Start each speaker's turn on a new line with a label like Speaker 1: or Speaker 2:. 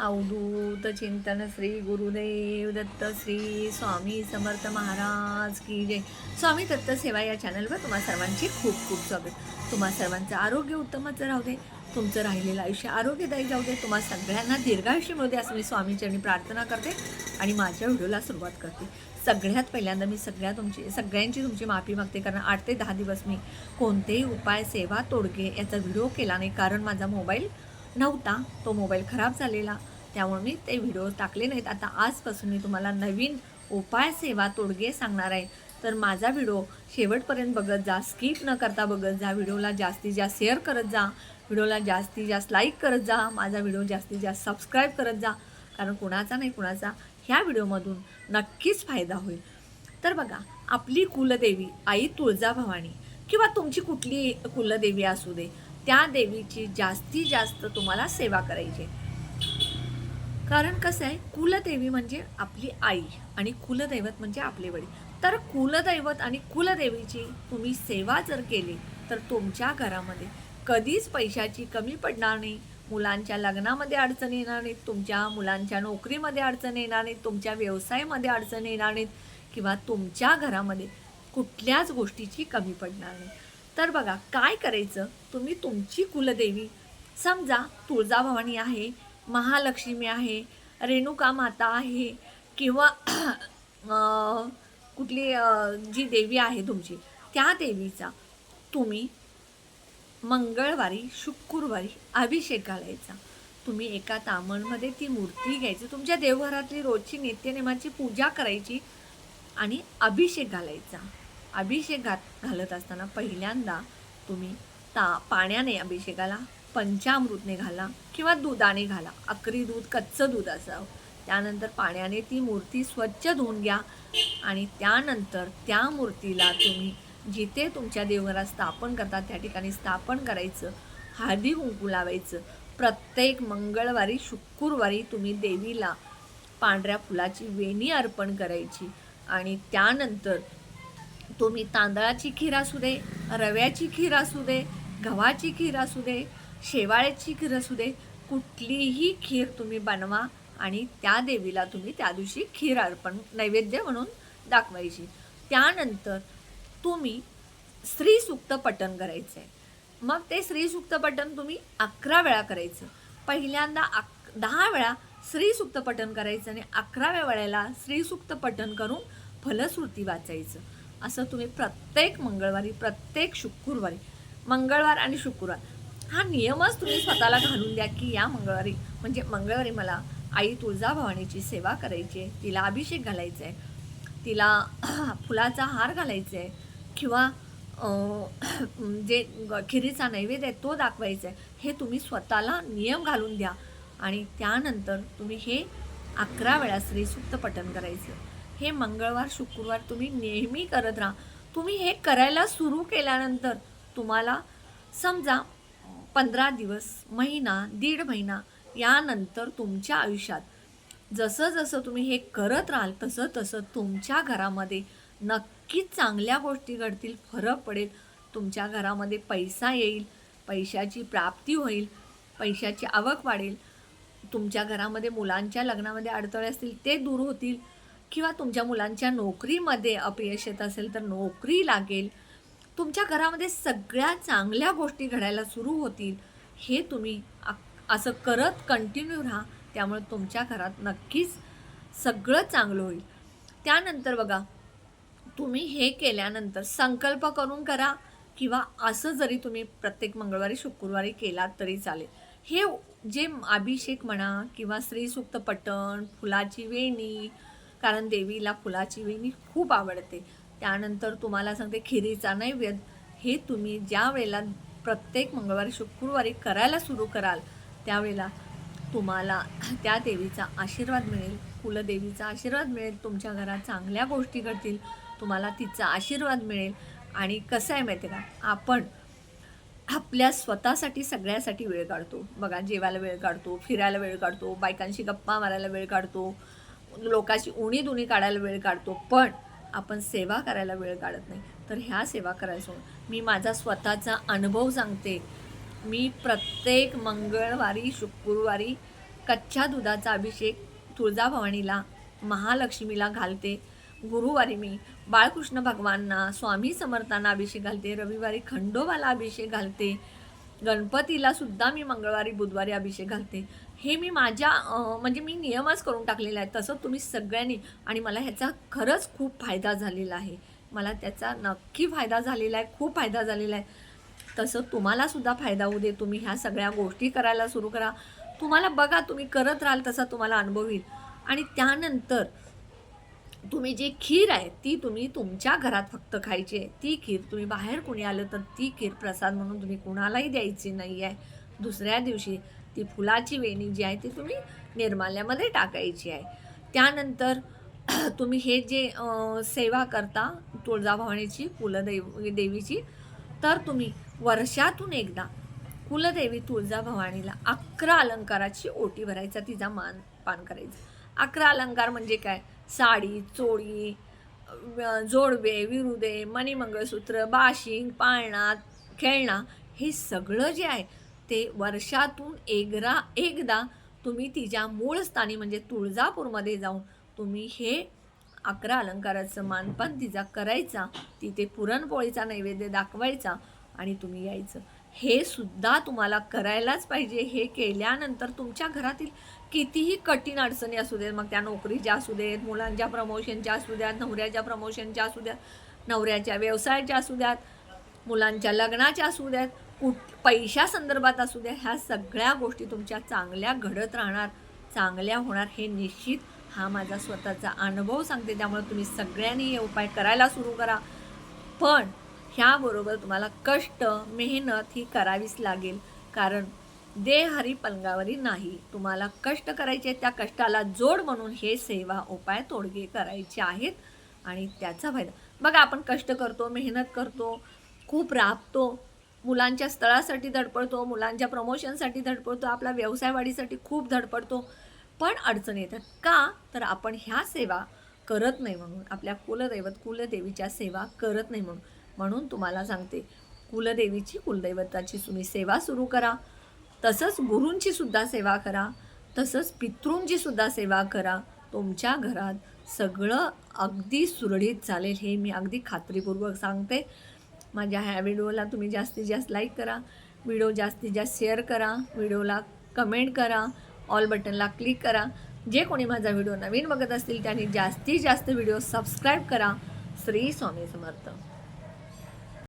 Speaker 1: अवधूत चिंतन श्री गुरुदेव दत्त श्री स्वामी समर्थ महाराज की जय. स्वामी दत्त सेवा या चॅनलवर तुम्हा सर्वांचे खूप खूप स्वागत. तुम्हा सर्वांचं आरोग्य उत्तमच राहू दे. तुमचं राहिलेलं आयुष्य आरोग्यदायी जाऊ दे. तुम्हा सगळ्यांना दीर्घायुष्य मिळू दे असं मी स्वामीचरणी प्रार्थना करते आणि माझ्या व्हिडिओला सुरुवात करते. सगळ्यात पहिल्यांदा मी सगळ्या तुमची सगळ्यांची तुमची माफी मागते कारण आठ ते दहा दिवस मी कोणतेही उपाय सेवा तोडगे याचा व्हिडिओ केला नाही. कारण माझा मोबाईल नव्हता. तो मोबाईल खराब झालेला. त्यामुळे मी ते व्हिडिओ टाकले नाहीत. आता आजपासून मी तुम्हाला नवीन उपाय सेवा तोडगे सांगणार आहे. तर माझा व्हिडिओ शेवटपर्यंत बघत जा. स्किप न करता बघत जा. व्हिडिओला जास्तीत जास्त शेअर करत जा. व्हिडिओला जास्तीत जास्त लाईक करत जा. माझा व्हिडिओ जास्तीत जास्त सबस्क्राईब करत जा. कारण कुणाचा नाही कुणाचा ह्या व्हिडिओमधून नक्कीच फायदा होईल. तर बघा आपली कुलदेवी आई तुळजाभवानी किंवा तुमची कुठली कुलदेवी असू दे त्या देवीची जास्तीत जास्त तुम्हाला सेवा करायची आहे. कारण कसं आहे कुलदेवी म्हणजे आपली आई आणि कुलदैवत म्हणजे आपले वडील. तर कुलदैवत आणि कुलदेवीची तुम्ही सेवा जर केली तर तुमच्या घरामध्ये कधीच पैशाची कमी पडणार नाही. मुलांच्या लग्नामध्ये अडचण येणार नाहीत तुमच्या मुलांच्या नोकरीमध्ये अडचण येणार नाहीत तुमच्या व्यवसायामध्ये अडचण येणार नाहीत किंवा तुमच्या घरामध्ये कुठल्याच गोष्टीची कमी पडणार नाही. तर बघा काय करायचं? तुम्ही तुमची कुलदेवी समजा तुळजाभवानी आहे महालक्ष्मी आहे रेणुका माता आहे किंवा कुठली जी देवी आहे तुमची त्या देवीचा तुम्ही मंगळवारी शुक्रवारी अभिषेक घालायचा तुम्ही एका तामणमध्ये ती मूर्ती घ्यायची तुमच्या देवघरातली रोजची नित्यनेमाची पूजा करायची आणि अभिषेक घालायचा. अभिषेक घात घालत असताना पहिल्यांदा तुम्ही ता पाण्याने अभिषेकाला पंचामृतने घाला किंवा दुधाने घाला. अकरी दूध कच्चं दूध असावं. त्यानंतर पाण्याने ती मूर्ती स्वच्छ धुवून घ्या आणि त्यानंतर त्या मूर्तीला तुम्ही जिथे तुमच्या देवघरात स्थापन करता त्या ठिकाणी स्थापन करायचं. हळदी कुंकू लावायचं. प्रत्येक मंगळवारी शुक्रवारी तुम्ही देवीला पांढऱ्या फुलाची वेणी अर्पण करायची आणि त्यानंतर तुम्ही तांदळाची खीर असू दे रव्याची खीर असू दे गव्हाची खीर असू दे शेवाळ्याची खीर असू दे कुठलीही खीर तुम्ही बनवा आणि त्या देवीला तुम्ही त्या दिवशी खीर अर्पण नैवेद्य म्हणून दाखवायची. त्यानंतर तुम्ही स्त्रीसुक्त पठण करायचं आहे मग ते स्त्रीसुक्त पठण तुम्ही अकरा वेळा करायचं. पहिल्यांदा अक दहा वेळा स्त्रीसुक्त पठण करायचं आणि अकराव्या वेळेला स्त्रीसुक्त पठण करून फलश्रुती वाचायचं. असं तुम्ही प्रत्येक मंगळवारी प्रत्येक शुक्रवारी मंगळवार आणि शुक्रवार हा नियमच तुम्ही स्वतःला घालून द्या की या मंगळवारी म्हणजे मंगळवारी मला आई तुळजाभवानीची सेवा करायची आहे तिला अभिषेक घालायचा आहे तिला फुलाचा हार घालायचा आहे किंवा जे ग- खिरीचा नैवेद्य आहे तो दाखवायचा आहे हे तुम्ही स्वतःला नियम घालून द्या. आणि त्यानंतर तुम्ही हे अकरा वेळा श्रीसूक्त पठन करायचं. हे मंगळवार शुक्रवार तुम्ही नेहमी करत राहा. तुम्ही हे करायला सुरू केल्यानंतर तुम्हाला समजा पंधरा दिवस महिना दीड महिना यानंतर तुमच्या आयुष्यात जसं जसं तुम्ही हे करत राहाल तसं तसं तुमच्या घरामध्ये नक्कीच चांगल्या गोष्टी घडतील फरक पडेल. तुमच्या घरामध्ये पैसा येईल पैशाची प्राप्ती होईल पैशाची आवक वाढेल. तुमच्या घरामध्ये मुलांच्या लग्नामध्ये अडथळे असतील ते दूर होतील. किंवा तुमच्या मुलांच्या नोकरीमध्ये अपयश येत असेल तर नोकरी लागेल. तुमच्या घरामध्ये सगळ्या चांगल्या गोष्टी घडायला सुरू होतील हे तुम्ही असं करत कंटिन्यू राहा त्यामुळे तुमच्या घरात नक्कीच सगळं चांगलं होईल. त्यानंतर बघा तुम्ही हे केल्यानंतर संकल्प करून करा किंवा असं जरी तुम्ही प्रत्येक मंगळवारी शुक्रवारी केलात तरी चालेल. हे जे अभिषेक म्हणा किंवा स्त्रीसुक्त पटण फुलाची वेणी कारण देवीला फुलाची वेणी खूप आवडते. त्यानंतर तुम्हाला सांगते खिरीचा नैवेद्य हे तुम्ही ज्या वेळेला प्रत्येक मंगळवारी शुक्रवारी करायला सुरू कराल त्यावेळेला तुम्हाला त्या देवीचा आशीर्वाद मिळेल कुलदेवीचा आशीर्वाद मिळेल तुमच्या घरात चांगल्या गोष्टी घडतील तुम्हाला तिचा आशीर्वाद मिळेल. आणि कसं आहे माहिती आहे का? आपण आपल्या स्वतःसाठी सगळ्यासाठी वेळ काढतो. बघा जेवायला वेळ काढतो फिरायला वेळ काढतो बायकांशी गप्पा मारायला वेळ काढतो लोकांशी उणी दुणी काढायला वेळ काढतो. पण आपण सेवा करायला वेळ काढत नाही. तर ह्या सेवा करायचो मी माझा स्वतःचा अनुभव सांगते. मी प्रत्येक मंगळवारी शुक्रवारी कच्च्या दुधाचा अभिषेक तुळजाभवानीला महालक्ष्मीला घालते. गुरुवारी मी बाळकृष्ण भगवानना स्वामी समर्थांना अभिषेक घालते. रविवारी खंडोबाला अभिषेक घालते. गणपतीला सुद्धा मी मंगळवारी बुधवारी अभिषेक घालते. हे मी माझ्या म्हणजे मी नियमच करून टाकलेला आहे तसं तुम्ही सगळ्यांनी आणि मला ह्याचा खरंच खूप फायदा झालेला आहे. मला त्याचा नक्की फायदा झालेला आहे खूप फायदा झालेला आहे. तसं तुम्हालासुद्धा फायदा होऊ दे. तुम्ही ह्या सगळ्या गोष्टी करायला सुरू करा. तुम्हाला बघा तुम्ही करत राहाल तसा तुम्हाला अनुभव येईल. आणि त्यानंतर तुम्ही जी खीर आहे ती तुम्ही तुमच्या घरात फक्त खायची आहे. ती खीर तुम्ही बाहेर कुणी आलं तर ती खीर प्रसाद म्हणून तुम्ही कुणालाही द्यायची नाही आहे दुसऱ्या दिवशी ती फुलाची वेणी जी आहे ती तुम्ही निर्माल्यामध्ये टाकायची आहे. त्यानंतर तुम्ही हे जे सेवा करता तुळजाभवानीची कुलदैव देवीची तर तुम्ही वर्षातून एकदा कुलदेवी तुळजाभवानीला अकरा अलंकाराची ओटी भरायचा तिचा मान पान करायचं. अकरा अलंकार म्हणजे काय? साडी चोळी जोडवे विरुदे मणिमंगळसूत्र बाशिंग पाळणा खेळणा हे सगळं जे आहे ते वर्षातून एकदा एकदा तुम्ही तिच्या मूळ स्थानी म्हणजे तुळजापूरमध्ये जाऊन तुम्ही हे अकरा अलंकाराचं मानपान तिचा करायचा तिथे पुरणपोळीचा नैवेद्य दाखवायचा आणि तुम्ही यायचं. हे सुद्धा तुम्हाला करायलाच पाहिजे. हे केल्यानंतर तुमच्या घरातील कितीही कठीण अडचणी असू देत मग त्या नोकरीच्या असू देत मुलांच्या प्रमोशनच्या असू द्यात नवऱ्याच्या प्रमोशनच्या असू द्यात नवऱ्याच्या व्यवसायाच्या असू द्यात मुलांच्या लग्नाच्या असू द्यात कुठ पैशा संदर्भात असू द्या ह्या सगळ्या गोष्टी तुमच्या चांगल्या घडत राहणार चांगल्या होणार हे निश्चित हा माझा स्वतःचा अनुभव सांगते. त्यामुळे तुम्ही सगळ्यांनी हे उपाय करायला सुरू करा. पण ह्याबरोबर तुम्हाला कष्ट मेहनत ही करावीच लागेल. कारण देह हरी पलंगावरी नाही. तुम्हाला कष्ट करायचे आहेत, त्या कष्टाला जोड म्हणून हे सेवा उपाय तोडगे करायचे आहेत. आणि त्याचा फायदा. बघा आपण कष्ट करतो मेहनत करतो खूप राबतो. मुलांच्या स्थळासाठी धडपडतो मुलांच्या प्रमोशनसाठी धडपडतो आपला व्यवसाय वाढीसाठी खूप धडपडतो. पण अडचण येतात का? तर आपण ह्या सेवा करत नाही म्हणून आपल्या कुलदैवत कुलदेवीच्या सेवा करत नाही म्हणून. म्हणून तुम्हाला सांगते कुलदेवीची कुलदैवताची तुम्ही सेवा सुरू करा. तसंच गुरूंची सुद्धा सेवा करा. तसंच पितृंची सुद्धा सेवा करा. तुमच्या घरात सगळं अगदी सुरळीत चालेल हे मी अगदी खात्रीपूर्वक सांगते. माझ्या ह्या व्हिडिओला तुम्ही जास्तीत जास्त लाईक करा. व्हिडिओ जास्तीत जास्त शेअर करा. व्हिडिओला कमेंट करा. ऑल बटनला क्लिक करा. जे कोणी माझा व्हिडिओ नवीन बघत असतील त्यांनी जास्तीत जास्त व्हिडिओ सबस्क्राईब करा. श्री स्वामी समर्थ.